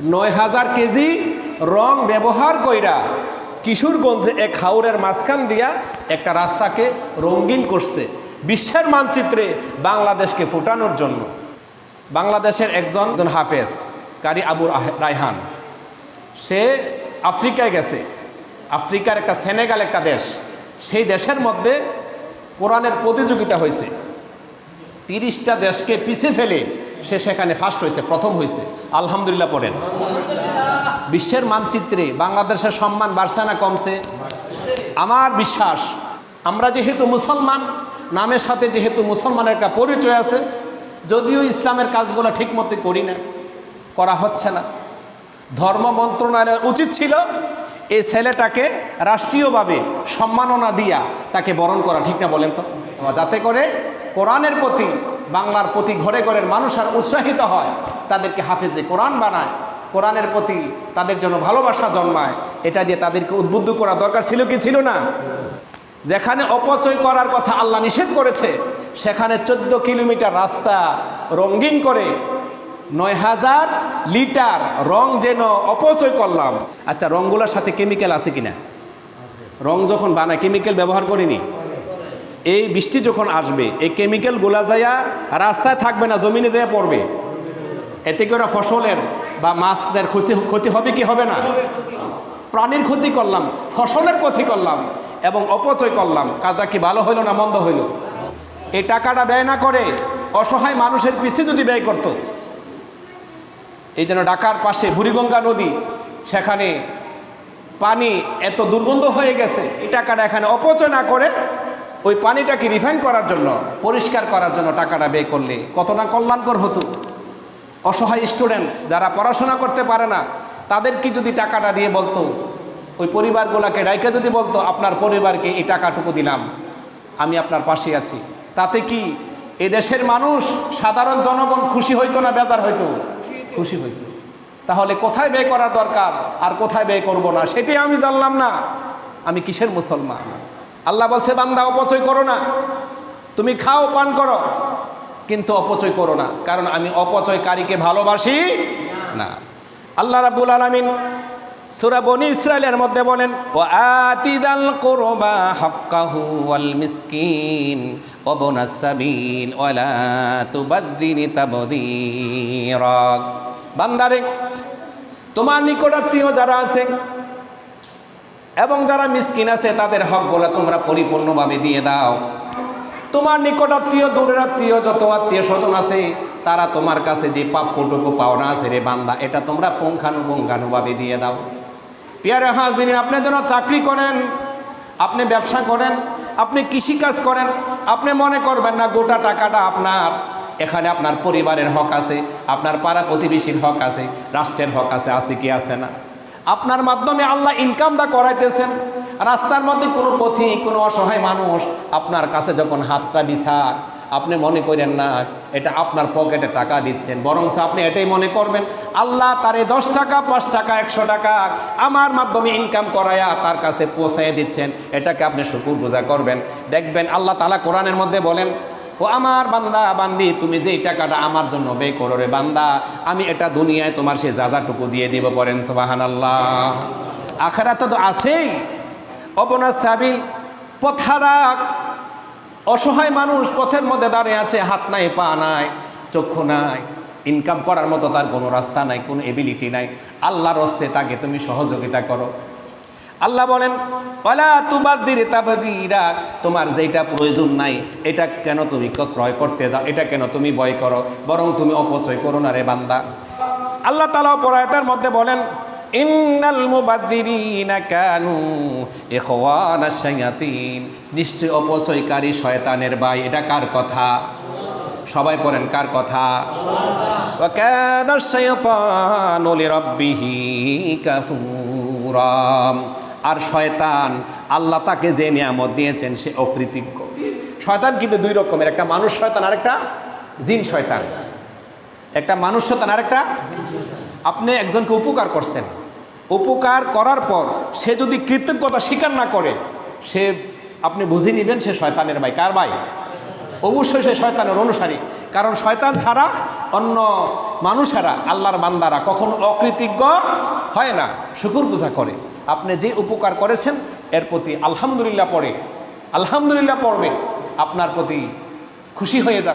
নয় হাজার কেজি রং ব্যবহার কইরা কিশোরগঞ্জে এক হাওরের মাঝখান দিয়া একটা রাস্তাকে রঙিন করছে। বিশ্বের মানচিত্রে বাংলাদেশকে ফুটানোর জন্য। বাংলাদেশের একজন একজন হাফেজ, কারি আবুর রায়হান। সে আফ্রিকায় গেছে। আফ্রিকার একটা সেনেগাল একটা দেশ। সেই দেশের মধ্যে কোরআনের প্রতিযোগিতা হয়েছে। তিরিশটা দেশকে পিছিয়ে ফেলে সে সেখানে ফার্স্ট হয়েছে, প্রথম হয়েছে। আলহামদুলিল্লাহ পড়েন। বিশ্বের মানচিত্রে বাংলাদেশের সম্মান বাড়ছে না কমছে? আমার বিশ্বাস, আমরা যেহেতু মুসলমান, নামের সাথে যেহেতু মুসলমানের একটা পরিচয় আছে, যদিও ইসলামের কাজগুলো ঠিক মতো করি না, করা হচ্ছে না। ধর্ম মন্ত্রণালয়ের উচিত ছিল এই ছেলেটাকে রাষ্ট্রীয়ভাবে সম্মাননা দিয়া তাকে বরণ করা, ঠিক না বলেন তো? যাতে করে কোরআনের প্রতি বাংলার প্রতি ঘরে ঘরের মানুষ আর উৎসাহিত হয়, তাদেরকে হাফেজে কোরআন বানায়, কোরআনের প্রতি তাদের জন্য ভালোবাসা জন্মায়, এটা দিয়ে তাদেরকে উদ্বুদ্ধ করা দরকার ছিল কি ছিল না? যেখানে অপচয় করার কথা আল্লাহ নিষেধ করেছে, সেখানে চোদ্দ কিলোমিটার রাস্তা রঙিন করে নয় হাজার লিটার রং যেন অপচয় করলাম। আচ্ছা রঙগুলোর সাথে কেমিক্যাল আছে কিনা? রং যখন বানায় কেমিক্যাল ব্যবহার করিনি? এই বৃষ্টি যখন আসবে, এই কেমিক্যাল গোলা যাইয়া রাস্তায় থাকবে না, জমিনে যেয়ে পড়বে। এতে করে ফসলের বা মাছদের ক্ষতি ক্ষতি হবে কি হবে না? প্রাণীর ক্ষতি করলাম, ফসলের ক্ষতি করলাম এবং অপচয় করলাম। কাজটা কি ভালো হইল না মন্দ হইল? এই টাকাটা ব্যয় না করে অসহায় মানুষের পিছিয়ে যদি ব্যয় করত, এই যেন ঢাকার পাশে বুড়িগঙ্গা নদী, সেখানে পানি এত দুর্গন্ধ হয়ে গেছে, এই টাকাটা এখানে অপচয় না করে ওই পানিটাকে রিফাইন করার জন্য, পরিষ্কার করার জন্য টাকাটা ব্যয় করলে। কত না কল্যাণকর হতো। অসহায় স্টুডেন্ট যারা পড়াশোনা করতে পারে না, তাদেরকে যদি টাকাটা দিয়ে বলতো, ওই পরিবারগুলোকে ডাইকে যদি বলতো, আপনার পরিবারকে এই টাকাটুকু দিলাম, আমি আপনার পাশে আছি। তাতে কি এদেশের মানুষ সাধারণ জনগণ খুশি হইতো না বেজার হইতো? খুশি হইতো। তাহলে কোথায় ব্যয় করা দরকার? আর কোথায় ব্যয় করব না? সেটি আমি জানলাম না। আমি কিসের মুসলমান? আল্লাহ বলছে, বান্দা, অপচয় করো না। তুমি খাও, পান করো, কিন্তু অপচয় করো না। কারণ আমি অপচয়কারীকে ভালোবাসি না। আল্লাহ রাব্বুল আলামিন সূরা বনি ইসরাইলের মধ্যে বলেন, ওয়া আতিদাল কুরবা হাক্কাহু ওয়াল মিসকিন ওয়া বুনাস সাবিল ওয়া লা তুবাদ্দিনি তাবদীরা। বান্দারে, তোমার নিকটাত্মীয় যারা আছে এবং যারা মিসকিন আছে, তাদের হকগুলো তোমরা পরিপূর্ণভাবে দিয়ে দাও। তোমার নিকটাত্মীয় দূরের আত্মীয় যত আত্মীয় স্বজন আছে, তারা তোমার কাছে যে প্রাপ্যটুকু পাওনা আছে রে বান্দা, এটা তোমরা পুঙ্খানুপুঙ্খানুভাবে দিয়ে দাও। পিয়ারে হাজির আপনি যেন চাকরি করেন, আপনি ব্যবসা করেন, আপনি কৃষিকাজ করেন, আপনি মনে করবেন না গোটা টাকাটা আপনার। এখানে আপনার পরিবারের হক আছে, আপনার পাড়া প্রতিবেশীর হক আছে, রাষ্ট্রের হক আছে আছে কি আছে না? আপনার মাধ্যমে আল্লাহ ইনকামটা করাইতেছেন। রাস্তার মধ্যে কোনো পথি, কোনো অসহায় মানুষ আপনার কাছে যখন হাতটা বিছাক আপনি মনে করেন না, এটা আপনার পকেটে টাকা দিচ্ছেন বরং আপনি এটাই মনে করবেন, আল্লাহ তারে দশ টাকা, পাঁচ টাকা, একশো টাকা আমার মাধ্যমে ইনকাম করায়া তার কাছে পৌঁছায় দিচ্ছেন, এটাকে আপনি শুকুর বোঝা করবেন। দেখবেন আল্লাহ তালা কোরআনের মধ্যে বলেন ও আমার বান্দা, বান্দি, তুমি যে টাকাটা আমার জন্য ব্যয় করো রে বান্দা, আমি এটা দুনিয়ায় তোমার সে যাজাটুকু দিয়ে দিব পড়েন সোবাহান আল্লাহ আখারা তো আছেই। অবনা সাবিল পথারাক অসহায় মানুষ পথের মধ্যে দাঁড়িয়ে আছে, হাত নাই, পা নাই, চক্ষু নাই ইনকাম করার মতো তার কোনো রাস্তা নাই, কোনো এবিলিটি নাই। আল্লাহর হস্তে তাকে তুমি সহযোগিতা করো। আল্লাহ বলেন ওলা তুবাদ্দির তাবাদিরা তোমার যেটা প্রয়োজন নাই এটা কেন তুমি ক- ক্রয় করতে যাও এটা কেন তুমি বয় করো বরং তুমি অপচয় করো না রে বান্দা আল্লাহ তালা পরায়তার মধ্যে বলেন ইন্নাল মুবাদ্দিরিনা কানু ইখওয়ানা শায়াতিন নিশ্চয় অপচয়কারী শয়তানের ভাই এটা কার কথা সবাই পড়েন কার কথা وكان الشيطان لربه كفورا আর শয়তান আল্লাহ তাকে যে নিয়ামত দিয়েছেন সে অকৃতজ্ঞ। শয়তান কিন্তু দুই রকমের, একটা মানুষ শয়তান আর একটা জিন শয়তান। একটা মানুষ শয়তান আর একটা আপনি একজনকে উপকার করছেন। উপকার করার পর সে যদি কৃতজ্ঞতা স্বীকার না করে, সে আপনি বুঝে নেবেন সে শয়তানের ভাই। কার ভাই? অবশ্যই সে শয়তানের অনুসারী। কারণ শয়তান ছাড়া অন্য মানুষেরা, আল্লাহর বান্দারা কখনো অকৃতজ্ঞ হয় না, শুকুর পূজা করে। আপনি যে উপকার করেছেন, এর প্রতি আলহামদুলিল্লাহ পড়ে আলহামদুলিল্লাহ পড়বে আপনার প্রতি খুশি হয়ে যাবে।